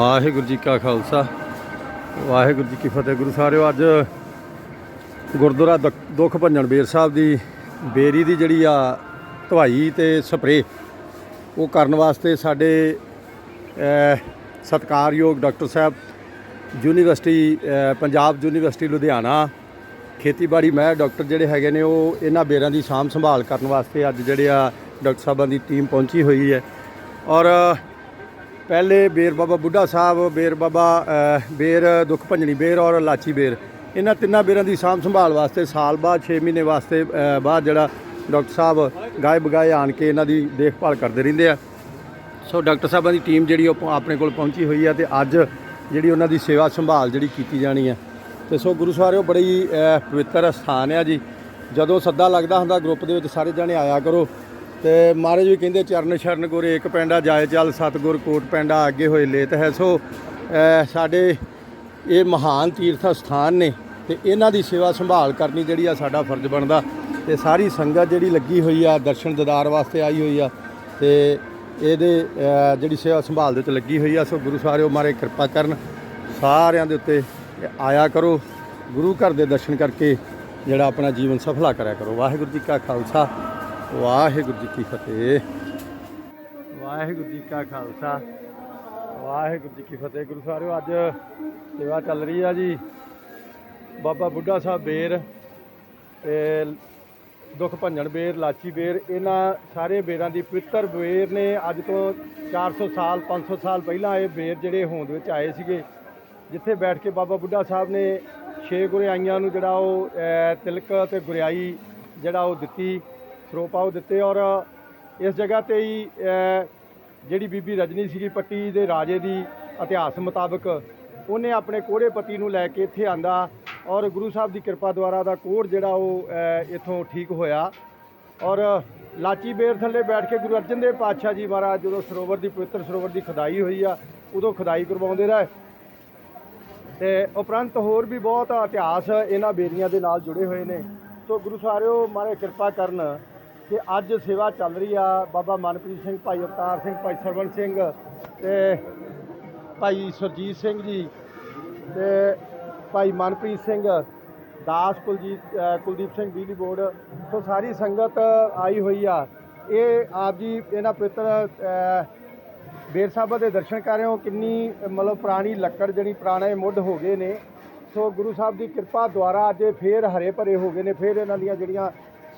ਵਾਹਿਗੁਰੂ ਜੀ ਕਾ ਖਾਲਸਾ। ਵਾਹਿਗੁਰੂ ਜੀ ਕੀ ਫਤਿਹ। ਗੁਰੂ ਸਾਰਿਓ ਅੱਜ ਗੁਰਦੁਆਰਾ ਦੁੱਖ- ਦੁੱਖ ਭੰਜਨ ਬੇਰ ਸਾਹਿਬ ਦੀ ਬੇਰੀ ਦੀ ਜਿਹੜੀ ਆ ਧਵਾਈ ਤੇ ਸਪਰੇ ਉਹ ਕਰਨ ਵਾਸਤੇ ਸਾਡੇ ਅ, ਸਤਿਕਾਰਯੋਗ ਡਾਕਟਰ ਸਾਹਿਬ ਯੂਨੀਵਰਸਿਟੀ ਪੰਜਾਬ ਯੂਨੀਵਰਸਿਟੀ ਲੁਧਿਆਣਾ ਖੇਤੀਬਾੜੀ ਮਹਿਰ ਡਾਕਟਰ ਜਿਹੜੇ ਹੈਗੇ ਨੇ ਉਹ ਇਹਨਾਂ ਬੇਰਾਂ ਦੀ ਸਾਂਭ ਸੰਭਾਲ ਕਰਨ ਵਾਸਤੇ ਅੱਜ ਜਿਹੜੇ ਆ ਡਾਕਟਰ ਸਾਹਿਬਾਂ ਦੀ ਟੀਮ ਪਹੁੰਚੀ ਹੋਈ ਹੈ। ਔਰ ਪਹਿਲੇ ਬੇਰ ਬਾਬਾ ਬੁੱਢਾ ਸਾਹਿਬ, ਬੇਰ ਬਾਬਾ ਬੇਰ ਦੁੱਖ ਭੰਜਣੀ ਬੇਰ ਔਰ ਲਾਚੀ ਬੇਰ। ਇਹਨਾਂ ਤਿੰਨਾਂ ਬੇਰਾਂ ਦੀ ਸਾਂਭ ਸੰਭਾਲ ਵਾਸਤੇ ਸਾਲ ਬਾਅਦ 6 ਮਹੀਨੇ ਵਾਸਤੇ ਬਾਅਦ ਜਿਹੜਾ ਡਾਕਟਰ ਸਾਹਿਬ ਗਾਏ ਬਗਾਏ ਆਣ ਕੇ ਇਹਨਾਂ ਦੀ ਦੇਖਭਾਲ ਕਰਦੇ ਰਹਿੰਦੇ ਆ। ਸੋ ਡਾਕਟਰ ਸਾਹਿਬਾਂ ਦੀ ਟੀਮ ਜਿਹੜੀ ਉਹ ਆਪਣੇ ਕੋਲ ਪਹੁੰਚੀ ਹੋਈ ਆ ਤੇ ਅੱਜ ਜਿਹੜੀ ਉਹਨਾਂ ਦੀ ਸੇਵਾ ਸੰਭਾਲ ਜਿਹੜੀ ਕੀਤੀ ਜਾਣੀ ਆ। ਤੇ ਸੋ ਗੁਰੂ ਸਾਹਿਬ ਬੜੀ ਪਵਿੱਤਰ ਸਥਾਨ ਆ ਜੀ। ਜਦੋਂ ਸੱਦਾ ਲੱਗਦਾ ਹੁੰਦਾ, ਗਰੁੱਪ ਦੇ ਵਿੱਚ ਸਾਰੇ ਜਣੇ ਆਇਆ ਕਰੋ। ਤੇ ਮਹਾਰਾਜ ਵੀ ਕਹਿੰਦੇ ਚਰਨ ਸ਼ਰਨ ਗੁਰ ਏਕ ਪੈਂਡਾ ਜਾਏ ਚੱਲ ਸਤਗੁਰ ਕੋਟ ਪੈਂਡਾ ਅੱਗੇ ਹੋਏ ਲੇਤ ਹੈ। ਸੋ ਸਾਡੇ ਇਹ ਮਹਾਨ ਤੀਰਥ ਸਥਾਨ ਨੇ ਤੇ ਇਹਨਾਂ ਦੀ ਸੇਵਾ ਸੰਭਾਲ ਕਰਨੀ ਜਿਹੜੀ ਆ ਸਾਡਾ ਫਰਜ਼ ਬਣਦਾ। ਤੇ ਸਾਰੀ ਸੰਗਤ ਜਿਹੜੀ ਲੱਗੀ ਹੋਈ ਆ, ਦਰਸ਼ਨ ਦਿਦਾਰ ਵਾਸਤੇ ਆਈ ਹੋਈ ਆ ਤੇ ਇਹਦੇ ਜਿਹੜੀ ਸੇਵਾ ਸੰਭਾਲ ਦੇ ਵਿੱਚ ਲੱਗੀ ਹੋਈ ਆ, ਸੋ ਗੁਰੂ ਸਾਹਿਬ ਮਾਰੇ ਕਿਰਪਾ ਕਰਨ, ਸਾਰਿਆਂ ਦੇ ਉੱਤੇ ਆਇਆ ਕਰੋ, ਗੁਰੂ ਘਰ ਦੇ ਦਰਸ਼ਨ ਕਰਕੇ ਜਿਹੜਾ ਆਪਣਾ ਜੀਵਨ ਸਫਲਾ ਕਰਿਆ ਕਰੋ। ਵਾਹਿਗੁਰੂ ਜੀ ਕਾ ਖਾਲਸਾ ਵਾਹਿਗੁਰੂ ਜੀ ਕੀ ਫਤਿਹ। ਵਾਹਿਗੁਰੂ ਜੀ ਕਾ ਖਾਲਸਾ। ਵਾਹਿਗੁਰੂ ਜੀ ਕੀ ਫਤਿਹ ਗੁਰੂ ਸਾਹਿਬ ਅੱਜ ਸੇਵਾ ਚੱਲ ਰਹੀ ਆ ਜੀ। ਬਾਬਾ ਬੁੱਢਾ ਸਾਹਿਬ ਬੇਰ ਤੇ ਦੁੱਖ ਭੰਜਣ ਬੇਰ, ਲਾਚੀ ਬੇਰ, ਇਹਨਾਂ ਸਾਰੇ ਬੇਰਾਂ ਦੀ ਪਵਿੱਤਰ ਬੇਰ ਨੇ। ਅੱਜ ਤੋਂ 400 ਸਾਲ 500 ਸਾਲ ਪਹਿਲਾਂ ਇਹ ਬੇਰ ਜਿਹੜੇ ਹੋਂਦ ਵਿੱਚ ਆਏ ਸੀਗੇ, ਜਿੱਥੇ ਬੈਠ ਕੇ ਬਾਬਾ ਬੁੱਢਾ ਸਾਹਿਬ ਨੇ ਛੇ ਗੁਰਿਆਈਆਂ ਨੂੰ ਜਿਹੜਾ ਉਹ ਤਿਲਕ ਤੇ ਗੁਰਿਆਈ ਜਿਹੜਾ ਉਹ ਦਿੱਤੀ। ਸਰੋਪਾ ਉਹ ਦਿੱਤੇ ਔਰ ਇਸ ਜਗ੍ਹਾ ਤੇ ਹੀ ਜਿਹੜੀ ਬੀਬੀ ਰਜਨੀ ਸੀਗੀ ਪੱਟੀ ਦੇ ਰਾਜੇ ਦੀ ਇਤਿਹਾਸ ਮੁਤਾਬਕ ਉਹਨੇ ਆਪਣੇ ਕੋੜੇ ਪਤੀ ਨੂੰ ਲੈ ਕੇ ਇੱਥੇ ਆਂਦਾ ਔਰ ਗੁਰੂ ਸਾਹਿਬ ਦੀ ਕਿਰਪਾ ਦੁਆਰਾ ਦਾ ਕੋੜ ਜਿਹੜਾ ਉਹ ਅਹ, ਇੱਥੋਂ ਠੀਕ ਹੋਇਆ ਔਰ ਲਾਚੀ ਬੇਰ ਥੱਲੇ ਬੈਠ ਕੇ ਗੁਰੂ ਅਰਜਨ ਦੇਵ ਪਾਤਸ਼ਾਹ ਜੀ ਮਹਾਰਾਜ ਜਦੋਂ ਸਰੋਵਰ ਦੀ ਪਵਿੱਤਰ ਸਰੋਵਰ ਦੀ ਖੁਦਾਈ ਹੋਈ ਆ ਉਦੋਂ ਖੁਦਾਈ ਕਰਵਾਉਂਦੇ ਰਹੇ ਤੇ ਉਪਰੰਤ ਹੋਰ ਵੀ ਬਹੁਤ ਇਤਿਹਾਸ ਇਹਨਾਂ ਬੇਰੀਆਂ ਦੇ ਨਾਲ ਜੁੜੇ ਹੋਏ ਨੇ। ਸੋ ਗੁਰੂ ਸਾਰਿਓ ਮਾਰੇ ਕਿਰਪਾ ਕਰਨ ਕਿ ਅੱਜ ਸੇਵਾ ਚੱਲ ਰਹੀ ਆ ਬਾਬਾ ਮਨਪ੍ਰੀਤ ਸਿੰਘ ਭਾਈ ਅਵਤਾਰ ਸਿੰਘ ਭਾਈ ਸਰਵਣ ਸਿੰਘ ਤੇ ਭਾਈ ਸੁਰਜੀਤ ਸਿੰਘ ਜੀ ਤੇ ਭਾਈ ਮਨਪ੍ਰੀਤ ਸਿੰਘ ਦਾਸ ਕੁਲਜੀਤ ਕੁਲਦੀਪ ਸਿੰਘ ਬਿਜਲੀ ਬੋਰਡ। ਸੋ ਸਾਰੀ ਸੰਗਤ ਆਈ ਹੋਈ ਆ। ਇਹ ਆਪ ਜੀ ਇਹਨਾਂ ਪਿੱਤਰ ਅ, ਬੇਰ ਸਾਹਿਬ ਦੇ ਦਰਸ਼ਨ ਕਰ ਰਹੇ ਹੋ। ਕਿੰਨੀ ਮਤਲਬ ਪੁਰਾਣੀ ਲੱਕੜ ਜਿਹੜੀ ਪੁਰਾਣੇ ਮੁੱਢ ਹੋ ਗਏ ਨੇ। ਸੋ ਗੁਰੂ ਸਾਹਿਬ ਦੀ ਕਿਰਪਾ ਦੁਆਰਾ ਅੱਜ ਇਹ ਫੇਰ ਹਰੇ ਭਰੇ ਹੋ ਗਏ ਨੇ। ਫੇਰ ਇਹਨਾਂ ਦੀਆਂ ਜਿਹੜੀਆਂ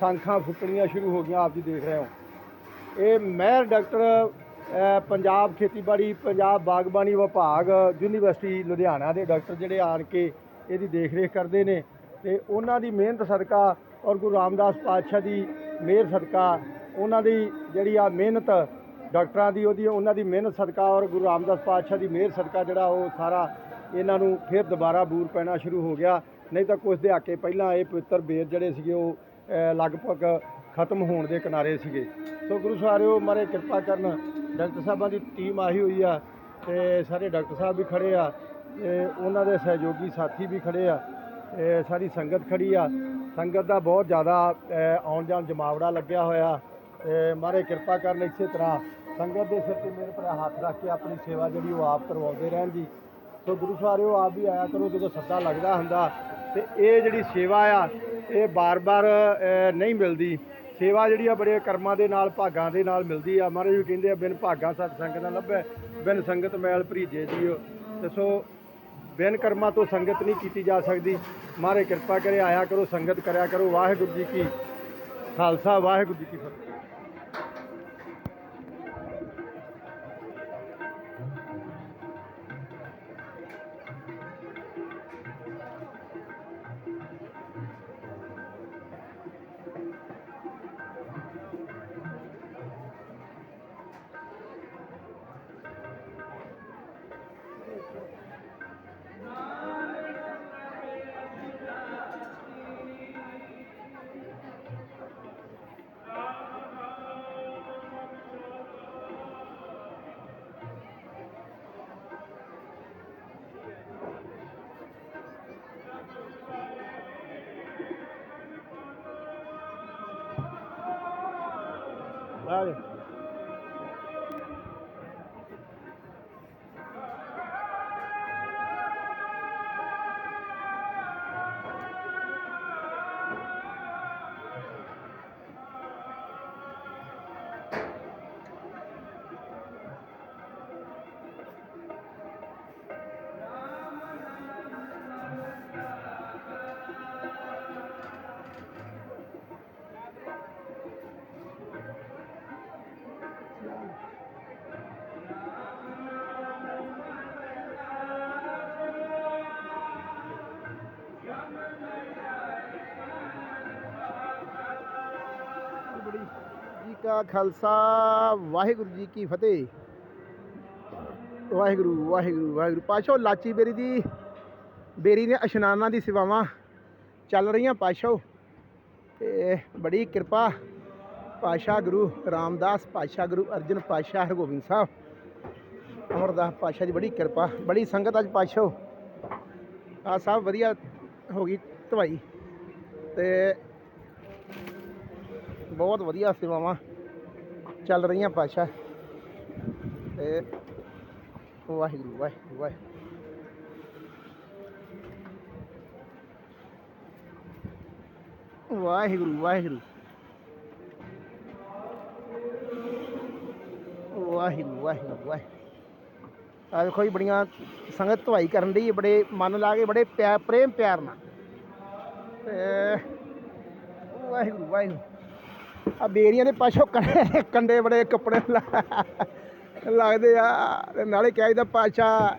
ਸੰਖਾਂ ਫੁੱਟਣੀਆਂ ਸ਼ੁਰੂ ਹੋ ਗਈਆਂ, ਆਪ ਜੀ ਦੇਖ ਰਹੇ ਹੋ। ਇਹ ਮਹਿਰ ਡਾਕਟਰ ਪੰਜਾਬ ਖੇਤੀਬਾੜੀ, ਪੰਜਾਬ ਬਾਗਬਾਨੀ ਵਿਭਾਗ, ਯੂਨੀਵਰਸਿਟੀ ਲੁਧਿਆਣਾ ਦੇ ਡਾਕਟਰ ਜਿਹੜੇ ਆਣ ਕੇ ਇਹਦੀ ਦੇਖ-ਰੇਖ ਕਰਦੇ ਨੇ ਤੇ ਉਹਨਾਂ ਦੀ ਮਿਹਨਤ ਸਦਕਾ ਔਰ ਗੁਰੂ ਰਾਮਦਾਸ ਪਾਤਸ਼ਾਹ ਦੀ ਮਿਹਰ ਸਦਕਾ ਉਹਨਾਂ ਦੀ ਜਿਹੜੀ ਆ ਮਿਹਨਤ ਡਾਕਟਰਾਂ ਦੀ, ਉਹਦੀ, ਉਹਨਾਂ ਦੀ ਮਿਹਨਤ ਸਦਕਾ ਔਰ ਗੁਰੂ ਰਾਮਦਾਸ ਪਾਤਸ਼ਾਹ ਦੀ ਮਿਹਰ ਸਦਕਾ ਜਿਹੜਾ ਉਹ ਸਾਰਾ ਇਹਨਾਂ ਨੂੰ ਫਿਰ ਦੁਬਾਰਾ ਬੂਰ ਪੈਣਾ ਸ਼ੁਰੂ ਹੋ ਗਿਆ। ਨਹੀਂ ਤਾਂ ਕੁਝ ਦਹਾਕੇ ਪਹਿਲਾਂ ਇਹ ਪਵਿੱਤਰ ਬੇਰ ਜਿਹੜੇ ਸੀਗੇ ਉਹ ਲਗਭਗ ਖਤਮ ਹੋਣ ਦੇ ਕਿਨਾਰੇ ਸੀਗੇ। ਸੋ ਗੁਰੂ ਸਾਹਿਬੋ ਮਾਰੇ ਕਿਰਪਾ ਕਰਨ ਡਾਕਟਰ ਸਾਹਿਬਾਂ ਦੀ ਟੀਮ ਆਹੀ ਹੋਈ ਆ ਤੇ ਸਾਰੇ ਡਾਕਟਰ ਸਾਹਿਬ ਵੀ ਖੜੇ ਆ ਤੇ ਉਹਨਾਂ ਦੇ ਸਹਿਯੋਗੀ ਸਾਥੀ ਵੀ ਖੜੇ ਆ ਤੇ ਸਾਰੀ ਸੰਗਤ ਖੜੀ ਆ। ਸੰਗਤ ਦਾ ਬਹੁਤ ਜ਼ਿਆਦਾ ਆਉਣ ਜਾਣ ਜਮਾਵੜਾ ਲੱਗਿਆ ਹੋਇਆ। ਤੇ ਮਾਰੇ ਕਿਰਪਾ ਕਰਨ ਇਸੇ ਤਰ੍ਹਾਂ ਸੰਗਤ ਦੇ ਸਿਰ ਤੇ ਮੇਰੇ ਭਰਾ ਹੱਥ ਰੱਖ ਕੇ ਆਪਣੀ ਸੇਵਾ ਜਿਹੜੀ ਉਹ ਆਪ ਕਰਵਾਉਂਦੇ ਰਹਿਣ ਜੀ। ਸੋ ਗੁਰੂ ਸਾਹਿਬੋ ਆਪ ਵੀ ਆਇਆ ਕਰੋ ਜਦੋਂ ਸੱਦਾ ਲੱਗਦਾ ਹੁੰਦਾ ਤੇ ਇਹ ਜਿਹੜੀ ਸੇਵਾ ਆ ਇਹ ਬਾਰ-ਬਾਰ ਨਹੀਂ ਮਿਲਦੀ। ਸੇਵਾ ਜਿਹੜੀ ਆ, ਬੜੇ ਕਰਮਾਂ ਦੇ ਨਾਲ, ਭਾਗਾਂ ਦੇ ਨਾਲ ਮਿਲਦੀ ਆ। ਮਹਾਰਾਜ ਵੀ ਕਹਿੰਦੇ ਆ, ਬਿਨ ਭਾਗਾਂ ਸਤ ਸੰਗਤ ਨਾ ਲੱਭੈ, ਬਿਨ ਸੰਗਤ ਮੈਲ ਭਰੀਜੇ ਜੀਓ। ਤੇ ਸੋ, ਬਿਨ ਕਰਮਾਂ ਤੋਂ ਸੰਗਤ ਨਹੀਂ ਕੀਤੀ ਜਾ ਸਕਦੀ। ਮਹਾਰਾਜ ਕਿਰਪਾ ਕਰੇ, ਆਇਆ ਕਰੋ, ਸੰਗਤ ਕਰਿਆ ਕਰੋ। ਵਾਹਿਗੁਰੂ ਜੀ ਕੀ ਖਾਲਸਾ, ਵਾਹਿਗੁਰੂ ਜੀ ਕੀ ਫਤਿਹ। ਕਾ ਖਾਲਸਾ, ਵਾਹਿਗੁਰੂ ਜੀ ਕੀ ਫਤਿਹ। ਵਾਹਿਗੁਰੂ ਵਾਹਿਗੁਰੂ ਵਾਹਿਗੁਰੂ। ਪਾਸ਼ੋ ਲਾਚੀ ਬੇਰੀ ਦੀ, ਬੇਰੀ ਦੇ ਇਸ਼ਨਾਨਾਂ ਦੀ ਸੇਵਾਵਾਂ ਚੱਲ ਰਹੀਆਂ ਪਾਸ਼ੋ ਤੇ ਬੜੀ ਕਿਰਪਾ ਪਾਸ਼ਾ ਗੁਰੂ ਰਾਮਦਾਸ ਪਾਸ਼ਾ ਗੁਰੂ ਅਰਜਨ ਪਾਸ਼ਾ ਹਰਗੋਬਿੰਦ ਸਾਹਿਬ। ਅਮਰਦਾਸ ਪਾਸ਼ਾ ਦੀ ਬੜੀ ਕਿਰਪਾ, ਬੜੀ ਸੰਗਤ ਅੱਜ ਪਾਸ਼ੋ ਆ ਸਭ ਵਧੀਆ ਹੋ ਗਈ ਧਵਾਈ। ਤੇ ਬਹੁਤ ਵਧੀਆ ਸੇਵਾਵਾਂ ਚੱਲ ਰਹੀਆਂ ਪਾਸ਼ਾ। ਤੇ ਵਾਹਿਗੁਰੂ ਵਾਹਿਗੁਰੂ ਵਾਹਿਗੁਰੂ। ਵਾਹਿਗੁਰੂ ਵਾਹਿਗੁਰੂ। ਵਾਹਿਗੁਰੂ ਵਾਹਿਗੁਰੂ ਵਾਹਿਗੁਰੂ। ਆ ਦੇਖੋ ਜੀ, ਬੜੀਆਂ ਸੰਗਤ ਧਵਾਈ ਕਰਨ ਦੀ ਬੜੇ ਮਨ ਲਾ ਕੇ, ਬੜੇ ਪਿਆਰ ਪ੍ਰੇਮ ਪਿਆਰ ਨਾਲ। ਵਾਹਿਗੁਰੂ ਵਾਹਿਗੁਰੂ। ਆ ਬੇਰੀਆਂ ਦੇ ਪਾਛੋਂ ਕੰਡੇ ਬੜੇ, ਕੱਪੜੇ ਲੱਗਦੇ ਆ, ਤੇ ਨਾਲੇ ਕਹਿੰਦਾ ਪਾਸ਼ਾ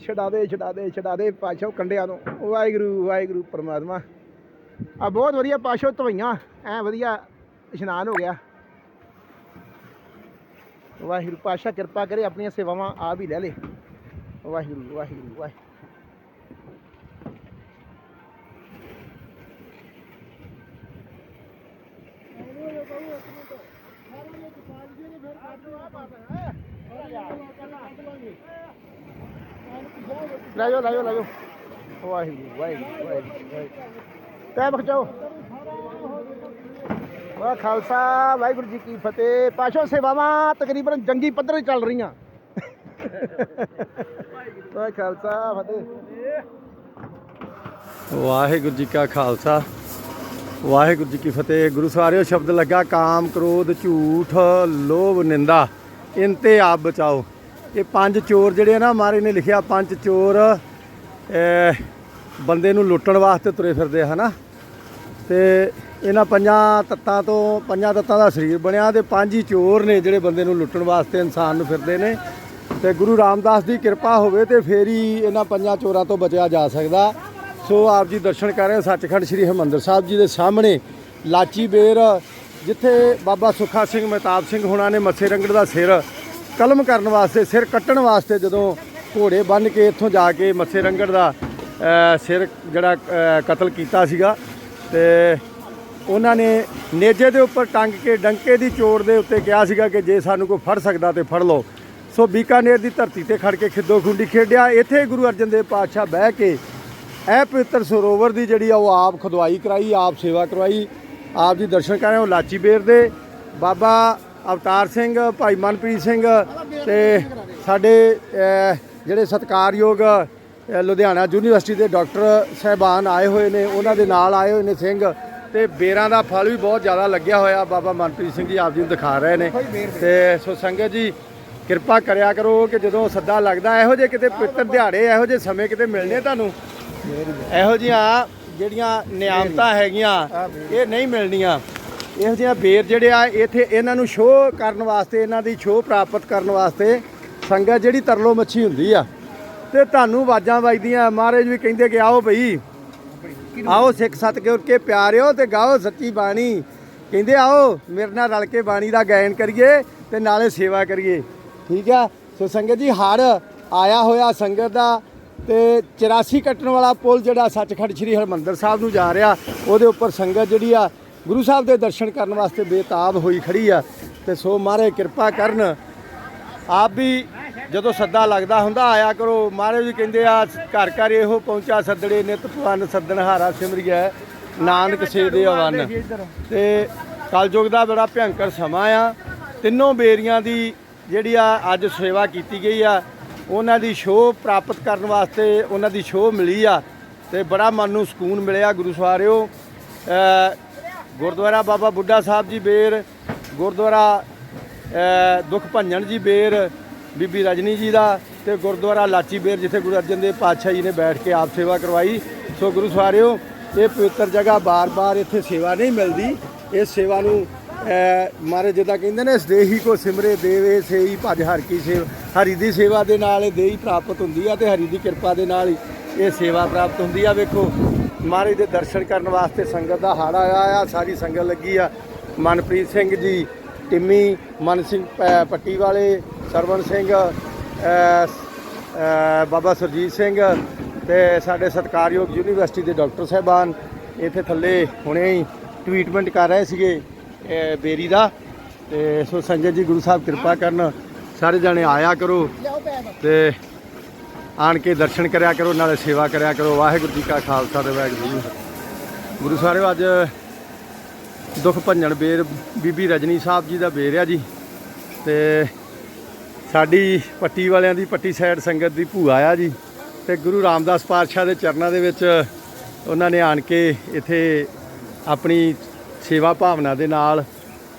ਛਡਾ ਦੇ ਛਡਾ ਦੇ ਛਡਾ ਦੇ ਪਾਸ਼ਾ ਕੰਡਿਆਂ ਤੋਂ ਵਾਹਿਗੁਰੂ ਵਾਹਿਗੁਰੂ ਪਰਮਾਤਮਾ। ਆ ਬਹੁਤ ਵਧੀਆ ਪਾਸ਼ੋ ਧਵਈਆਂ ਐ ਵਧੀਆ ਇਸ਼ਨਾਨ ਹੋ ਗਿਆ। ਵਾਹਿਗੁਰੂ ਪਾਸ਼ਾ ਕਿਰਪਾ ਕਰੇ, ਆਪਣੀਆਂ ਸੇਵਾਵਾਂ ਆਪ ਹੀ ਲੈ ਲੇ। ਵਾਹਿਗੁਰੂ ਵਾਹਿਗੁਰੂ ਵਾਹਿਗੁਰੂ। ਲੈ ਜਾਓ ਲੈ ਜਾਓ ਲੈ ਜਾਓ ਵਾਹਿਗੁਰੂ ਵਾਹਿਗੁਰੂ ਵਾਹਿਗੁਰੂ। ਤੈ ਬਖਜਾਓ ਵਾਹ, ਖਾਲਸਾ, ਵਾਹਿਗੁਰੂ ਜੀ ਕੀ ਫਤਿਹ। ਪਾਸ਼ੋ ਸੇਵਾਵਾਂ ਤਕਰੀਬਨ ਜੰਗੀ ਪੱਧਰ ਤੇ ਚੱਲ ਰਹੀਆਂ। ਵਾਹ, ਖਾਲਸਾ, ਫਤਿਹ। ਵਾਹਿਗੁਰੂ ਜੀ ਕਾ ਖਾਲਸਾ। ਵਾਹਿਗੁਰੂ ਜੀ ਕੀ ਫਤਿਹ। ਗੁਰੂ ਸਾਰਿਓ, ਸ਼ਬਦ ਲੱਗਾ, ਕਾਮ, ਕ੍ਰੋਧ, ਝੂਠ, ਲੋਭ, ਨਿੰਦਾ। ਇਨ ਤੇ ਆਪ ਬਚਾਓ। ਇਹ ਪੰਜ ਚੋਰ ਜਿਹੜੇ ਆ ਨਾ ਮਾਰੇ ਨੇ ਲਿਖਿਆ ਪੰਜ ਚੋਰ ਬੰਦੇ ਨੂੰ ਲੁੱਟਣ ਵਾਸਤੇ ਤੁਰੇ ਫਿਰਦੇ ਆ, ਹਨਾ? ਤੇ ਇਹਨਾਂ ਪੰਜਾਂ ਤੱਤਾਂ ਤੋਂ ਪੰਜਾਂ ਤੱਤਾਂ ਦਾ ਸਰੀਰ ਬਣਿਆ ਤੇ ਪੰਜ ਹੀ ਚੋਰ ਨੇ ਜਿਹੜੇ ਬੰਦੇ ਨੂੰ ਲੁੱਟਣ ਵਾਸਤੇ ਇਨਸਾਨ ਨੂੰ ਫਿਰਦੇ ਨੇ। ਤੇ ਗੁਰੂ ਰਾਮਦਾਸ ਦੀ ਕਿਰਪਾ ਹੋਵੇ ਤੇ ਫੇਰ ਹੀ ਇਹਨਾਂ ਪੰਜਾਂ ਚੋਰਾਂ ਤੋਂ ਬਚਿਆ ਜਾ ਸਕਦਾ। ਸੋ ਆਪ ਜੀ ਦਰਸ਼ਨ ਕਰ ਰਹੇ ਸੱਚਖੰਡ ਸ੍ਰੀ ਹਰਿਮੰਦਰ ਸਾਹਿਬ ਜੀ ਦੇ ਸਾਹਮਣੇ। ਲਾਚੀ ਬੇਰ, ਜਿੱਥੇ ਬਾਬਾ ਸੁੱਖਾ ਸਿੰਘ ਮਹਿਤਾਬ ਸਿੰਘ ਹੋਣਾ ਨੇ ਮੱਥੇ ਰੰਗੜ ਦਾ ਸਿਰ ਕਲਮ ਕਰਨ ਵਾਸਤੇ, ਸਿਰ ਕੱਟਣ ਵਾਸਤੇ ਜਦੋਂ ਘੋੜੇ ਬੰਨ ਕੇ ਇੱਥੋਂ ਜਾ ਕੇ ਮੱਥੇ ਰੰਗੜ ਦਾ ਸਿਰ ਜਿਹੜਾ ਕਤਲ ਕੀਤਾ ਸੀਗਾ ਤੇ ਉਹਨਾਂ ਨੇ ਨੇਜੇ ਦੇ ਉੱਪਰ ਟੰਗ ਕੇ ਡੰਕੇ ਦੀ ਚੋੜ ਦੇ ਉੱਤੇ ਕਿਹਾ ਸੀਗਾ ਕਿ ਜੇ ਸਾਨੂੰ ਕੋਈ ਫੜ ਸਕਦਾ ਤੇ ਫੜ ਲਓ। ਸੋ ਬੀਕਾਨੇਰ ਦੀ ਧਰਤੀ ਤੇ ਖੜ ਕੇ ਖਿੱਦੋ ਖੁੰਡੀ ਖੇਡਿਆ। ਇੱਥੇ ਗੁਰੂ ਅਰਜਨ ਦੇਵ ਪਾਤਸ਼ਾਹ ਬਹਿ ਕੇ ਇਹ ਪਵਿੱਤਰ ਸਰੋਵਰ ਦੀ ਜਿਹੜੀ ਆ ਉਹ ਆਪ ਖੁਦਵਾਈ ਕਰਾਈ, ਆਪ ਸੇਵਾ ਕਰਵਾਈ, ਆਪ ਜੀ ਦਰਸ਼ਨ ਕਰ ਉਹ ਹੋ ਲਾਚੀ ਬੇਰ ਦੇ। ਬਾਬਾ ਅਵਤਾਰ ਸਿੰਘ, ਭਾਈ ਮਨਪ੍ਰੀਤ ਸਿੰਘ ਤੇ ਸਾਡੇ ਜਿਹੜੇ ਸਤਿਕਾਰਯੋਗ ਲੁਧਿਆਣਾ ਯੂਨੀਵਰਸਿਟੀ ਦੇ ਡਾਕਟਰ ਸਹਿਬਾਨ ਆਏ ਹੋਏ ਨੇ, ਉਹਨਾਂ ਦੇ ਨਾਲ ਆਏ ਹੋਏ ਨੇ ਸਿੰਘ ਤੇ ਬੇਰਾਂ ਦਾ ਫਲ ਵੀ ਬਹੁਤ ਜ਼ਿਆਦਾ ਲੱਗਿਆ ਹੋਇਆ, ਬਾਬਾ ਮਨਪ੍ਰੀਤ ਸਿੰਘ ਜੀ ਆਪ ਜੀ ਨੂੰ ਦਿਖਾ ਰਹੇ ਨੇ। ਤੇ ਸੋ ਸੰਗਤ ਜੀ, ਕਿਰਪਾ ਕਰਿਆ ਕਰੋ ਕਿ ਜਦੋਂ ਸੱਦਾ ਲੱਗਦਾ, ਇਹੋ ਜਿਹੇ ਕਿਤੇ ਪਵਿੱਤਰ ਦਿਹਾੜੇ, ਇਹੋ ਜਿਹੇ ਸਮੇਂ ਕਿਤੇ ਮਿਲਣੇ ਤੁਹਾਨੂੰ? ਇਹੋ ਜਿਹੀਆਂ ਜਿਹੜੀਆਂ ਨਿਆਮਤਾਂ ਹੈਗੀਆਂ, ਇਹ ਨਹੀਂ ਮਿਲਣੀਆਂ। ਇਹੋ ਜਿਹੇ ਬੇਰ ਜਿਹੜੇ ਆ, ਇੱਥੇ ਇਹਨਾਂ ਨੂੰ ਸ਼ੋਅ ਕਰਨ ਵਾਸਤੇ, ਇਹਨਾਂ ਦੀ ਸ਼ੋਅ ਪ੍ਰਾਪਤ ਕਰਨ ਵਾਸਤੇ ਸੰਗਤ ਜਿਹੜੀ ਤਰਲੋ ਮੱਛੀ ਹੁੰਦੀ ਆ। ਤੇ ਤੁਹਾਨੂੰ ਆਵਾਜ਼ਾਂ ਵੱਜਦੀਆਂ, ਮਹਾਰਾਜ ਵੀ ਕਹਿੰਦੇ ਕਿ ਆਓ ਭਈ ਆਓ ਸਿੱਖ ਸਤਿਗੁਰ ਕੇ ਪਿਆਰਿਓ ਤੇ ਗਾਓ ਸੱਚੀ ਬਾਣੀ। ਕਹਿੰਦੇ ਆਓ, ਮੇਰੇ ਨਾਲ ਰਲ ਕੇ ਬਾਣੀ ਦਾ ਗਾਇਨ ਕਰੀਏ ਤੇ ਨਾਲੇ ਸੇਵਾ ਕਰੀਏ। ਠੀਕ ਆ? ਸੋ ਸੰਗਤ ਜੀ ਹੜ ਆਇਆ ਹੋਇਆ ਸੰਗਤ ਦਾ ਤੇ 84 ਕੱਟਣ ਵਾਲਾ ਪੁਲ ਜਿਹੜਾ ਸੱਚਖੰਡ ਸ੍ਰੀ ਹਰਮੰਦਰ ਸਾਹਿਬ ਨੂੰ ਜਾ ਰਿਹਾ, ਉਹਦੇ ਉੱਪਰ ਸੰਗਤ ਜਿਹੜੀ ਆ ਗੁਰੂ ਸਾਹਿਬ ਦੇ ਦਰਸ਼ਨ ਕਰਨ ਵਾਸਤੇ ਬੇਤਾਬ ਹੋਈ ਖੜੀ ਆ ਤੇ ਸੋ ਮਹਾਰਾਜ ਕਿਰਪਾ ਕਰਨ। ਆਪ ਵੀ ਜਦੋਂ ਸੱਦਾ ਲੱਗਦਾ ਹੁੰਦਾ, ਆਇਆ ਕਰੋ। ਮਹਾਰਾਜ ਜੀ ਕਹਿੰਦੇ ਆ, ਘਰ ਘਰ ਇਹੋ ਪਹੁੰਚਾ ਸੱਦੜੇ, ਨਿਤ ਭਵਨ ਸੱਦਣ ਹਾਰਾ ਸਿਮਰਿਐ, ਨਾਨਕ ਸੇ ਦੇ ਅਵਨ। ਤੇ ਕਲਯੁਗ ਦਾ ਬੜਾ ਭਿਅੰਕਰ ਸਮਾਂ ਆ। ਤਿੰਨੋਂ ਬੇਰੀਆਂ ਦੀ ਜਿਹੜੀ ਆ, ਅੱਜ ਸੇਵਾ ਕੀਤੀ ਗਈ ਆ, ਉਹਨਾਂ ਦੀ ਸ਼ੋਅ ਪ੍ਰਾਪਤ ਕਰਨ ਵਾਸਤੇ ਉਹਨਾਂ ਦੀ ਸ਼ੋਅ ਮਿਲੀ ਆ। ਤੇ ਬੜਾ ਮਨ ਨੂੰ ਸਕੂਨ ਮਿਲਿਆ ਗੁਰੂ ਸਵਾਰਿਓ। ਗੁਰਦੁਆਰਾ ਬਾਬਾ ਬੁੱਢਾ ਸਾਹਿਬ ਜੀ ਬੇਰ ਗੁਰਦੁਆਰਾ ਅ, ਦੁੱਖ ਭੰਜਨ ਜੀ ਬੇਰ ਬੀਬੀ ਰਜਨੀ ਜੀ ਦਾ ਤੇ ਗੁਰਦੁਆਰਾ ਲਾਚੀ ਬੇਰ ਜਿੱਥੇ ਗੁਰੂ ਅਰਜਨ ਦੇਵ ਪਾਤਸ਼ਾਹ ਜੀ ਨੇ ਬੈਠ ਕੇ ਆਪ ਸੇਵਾ ਕਰਵਾਈ। ਸੋ ਗੁਰੂ ਸਵਾਰਿਓ ਇਹ ਪਵਿੱਤਰ ਜਗ੍ਹਾ ਬਾਰ-ਬਾਰ ਇੱਥੇ ਸੇਵਾ ਨਹੀਂ ਮਿਲਦੀ। ਇਸ ਸੇਵਾ ਨੂੰ ਮਹਾਰਾਜ ਜਿੱਦਾਂ ਕਹਿੰਦੇ ਨੇ ਸਦੇਹੀ ਕੋ ਸਿਮਰੇ ਦੇਵੇ ਸੇਈ ਭਜ ਹਰ ਕੀ ਸੇਵ ਹਰੀ ਦੀ ਸੇਵਾ ਦੇ ਨਾਲ ਇਹ ਦੇਹੀ ਪ੍ਰਾਪਤ ਹੁੰਦੀ ਆ ਤੇ ਹਰੀ ਦੀ ਕਿਰਪਾ ਦੇ ਨਾਲ ਹੀ ਇਹ ਸੇਵਾ ਪ੍ਰਾਪਤ ਹੁੰਦੀ ਆ। ਵੇਖੋ ਮਹਾਰਾਜ ਦੇ ਦਰਸ਼ਨ ਕਰਨ ਵਾਸਤੇ ਸੰਗਤ ਦਾ ਹਾੜਾ ਆਇਆ ਆ, ਸਾਰੀ ਸੰਗਤ ਲੱਗੀ ਆ। ਮਨਪ੍ਰੀਤ ਸਿੰਘ ਜੀ, ਟਿੰਮੀ ਮਨ ਸਿੰਘ ਪ- ਪੱਟੀ ਵਾਲੇ ਸਰਵਣ ਸਿੰਘ ਬਾਬਾ ਸਰਜੀਤ ਸਿੰਘ ਤੇ ਸਾਡੇ ਸਤਿਕਾਰਯੋਗ ਯੂਨੀਵਰਸਿਟੀ ਦੇ ਡਾਕਟਰ ਸਾਹਿਬਾਨ। ਇੱਥੇ ਥੱਲੇ ਹੁਣੇ ਹੀ ਟ੍ਰੀਟਮੈਂਟ ਕਰ ਰਹੇ ਸੀਗੇ ਬੇਰੀ ਦਾ। ਤੇ ਸੋ ਸੰਜੇ ਜੀ ਗੁਰੂ ਸਾਹਿਬ ਕਿਰਪਾ ਕਰਨ, ਸਾਰੇ ਜਾਣੇ ਆਇਆ ਕਰੋ। ਤੇ ਆਣ ਕੇ ਦਰਸ਼ਨ ਕਰਿਆ ਕਰੋ, ਨਾਲੇ ਸੇਵਾ ਕਰਿਆ ਕਰੋ। ਵਾਹਿਗੁਰੂ ਜੀ ਕਾ ਖਾਲਸਾ ਤੇ ਵਾਹਿਗੁਰੂ ਜੀ ਗੁਰੂ ਸਾਹਿਬ, ਅੱਜ ਦੁੱਖ ਭੰਜਣ ਬੇਰ ਬੀਬੀ ਰਜਨੀ ਸਾਹਿਬ ਜੀ ਦਾ ਬੇਰ ਆ ਜੀ। ਤੇ ਸਾਡੀ ਪੱਟੀ ਵਾਲਿਆਂ ਦੀ ਪੱਟੀ ਸਾਈਡ ਸੰਗਤ ਦੀ ਭੂਆ ਆ ਜੀ। ਤੇ ਗੁਰੂ ਰਾਮਦਾਸ ਪਾਤਸ਼ਾਹ ਦੇ ਚਰਨਾਂ ਦੇ ਵਿੱਚ ਉਹਨਾਂ ਨੇ ਆਣ ਕੇ ਇੱਥੇ ਆਪਣੀ ਸੇਵਾ ਭਾਵਨਾ ਦੇ ਨਾਲ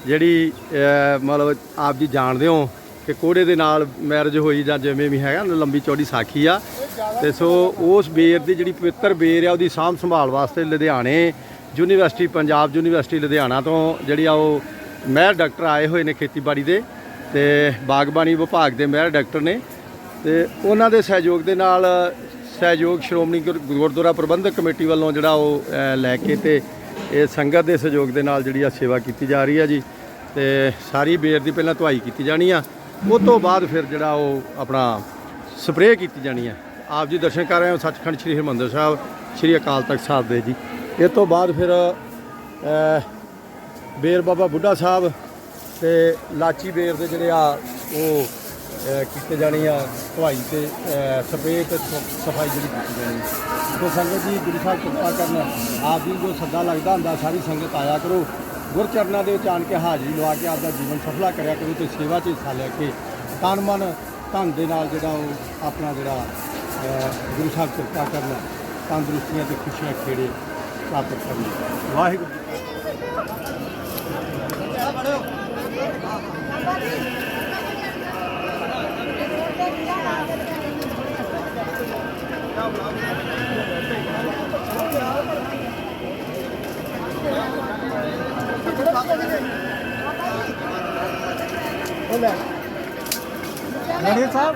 ਜਿਹੜੀ ਮਤਲਬ ਆਪ ਜੀ ਜਾਣਦੇ ਹੋ ਕਿ ਕੋੜੇ ਦੇ ਨਾਲ ਮੈਰਿਜ ਹੋਈ ਜਾਂ ਜਿਵੇਂ ਵੀ ਹੈਗਾ ਲੰਬੀ ਚੌੜੀ ਸਾਖੀ ਆ। ਤੇ ਸੋ ਉਸ ਬੇਰ ਦੀ ਜਿਹੜੀ ਪਵਿੱਤਰ ਬੇਰ ਆ, ਉਹਦੀ ਸਾਂਭ ਸੰਭਾਲ ਵਾਸਤੇ ਲੁਧਿਆਣੇ ਯੂਨੀਵਰਸਿਟੀ, ਪੰਜਾਬ ਯੂਨੀਵਰਸਿਟੀ ਲੁਧਿਆਣਾ ਤੋਂ ਜਿਹੜੀ ਆ ਉਹ ਮਹਿਰ ਡਾਕਟਰ ਆਏ ਹੋਏ ਨੇ ਖੇਤੀਬਾੜੀ ਦੇ ਤੇ ਬਾਗਬਾਨੀ ਵਿਭਾਗ ਦੇ ਮਹਿਰ ਡਾਕਟਰ ਨੇ ਤੇ ਉਹਨਾਂ ਦੇ ਸਹਿਯੋਗ ਦੇ ਨਾਲ ਸਹਿਯੋਗ ਸ਼੍ਰੋਮਣੀ ਗੁਰ- ਗੁਰਦੁਆਰਾ ਪ੍ਰਬੰਧਕ ਕਮੇਟੀ ਵੱਲੋਂ ਜਿਹੜਾ ਉਹ ਲੈ ਕੇ ਤੇ ਇਹ ਸੰਗਤ ਦੇ ਸਹਿਯੋਗ ਦੇ ਨਾਲ ਜਿਹੜੀ ਆ ਸੇਵਾ ਕੀਤੀ ਜਾ ਰਹੀ ਆ ਜੀ। ਤੇ ਸਾਰੀ ਬੇਰ ਦੀ ਪਹਿਲਾਂ ਧੁਆਈ ਕੀਤੀ ਜਾਣੀ ਆ। ਉਹ ਤੋਂ ਬਾਅਦ ਫਿਰ ਜਿਹੜਾ ਉਹ ਆਪਣਾ ਸਪਰੇਅ ਕੀਤੀ ਜਾਣੀ ਹੈ। ਆਪ ਜੀ ਦਰਸ਼ਨ ਕਰ ਰਹੇ ਹੋ ਸੱਚਖੰਡ ਸ੍ਰੀ ਹਰਿਮੰਦਰ ਸਾਹਿਬ ਸ੍ਰੀ ਅਕਾਲ ਤਖਤ ਸਾਹਿਬ ਦੇ ਜੀ। ਇਹ ਤੋਂ ਬਾਅਦ ਫਿਰ ਅ, ਬੇਰ ਬਾਬਾ ਬੁੱਢਾ ਸਾਹਿਬ ਤੇ ਲਾਚੀ ਬੇਰ ਦੇ ਜਿਹੜੇ ਆ ਉਹ ਕੀਤੇ ਜਾਣੀ ਆ ਧੁਆਈ ਤੇ ਸਪਰੇਅ ਤੇ ਸਫ਼ਾਈ ਜਿਹੜੀ ਕੀਤੀ ਜਾਣੀ ਤੇ ਸੰਗਤ ਜੀ ਗੁਰੂ ਸਾਹਿਬ ਕਿਰਪਾ ਕਰਨ ਆਪ ਜੀ ਜੋ ਸੱਦਾ ਲੱਗਦਾ ਹੁੰਦਾ ਸਾਰੀ ਸੰਗਤ ਆਇਆ ਕਰੋ। ਗੁਰਚਰਨਾਂ ਦੇ ਵਿੱਚ ਆਣ ਕੇ ਹਾਜ਼ਰੀ ਲਵਾ ਕੇ ਆਪਦਾ ਜੀਵਨ ਸਫਲਾ ਕਰਿਆ ਕਰੋ ਤੇ ਸੇਵਾ 'ਚ ਹਿੱਸਾ ਲੈ ਕੇ ਤਨ ਮਨ ਧਨ ਦੇ ਨਾਲ ਜਿਹੜਾ ਉਹ ਆਪਣਾ ਜਿਹੜਾ ਗੁਰੂ ਸਾਹਿਬ ਕਿਰਪਾ ਕਰਨ, ਤੰਦਰੁਸਤੀਆਂ ਤੇ ਖੁਸ਼ੀਆਂ ਖੇੜੇ ਪ੍ਰਾਪਤ ਕਰਨ। ਵਾਹਿਗੁਰੂ ਜੀ ਕਾ ਨੜੇ ਸਾਹਿਬ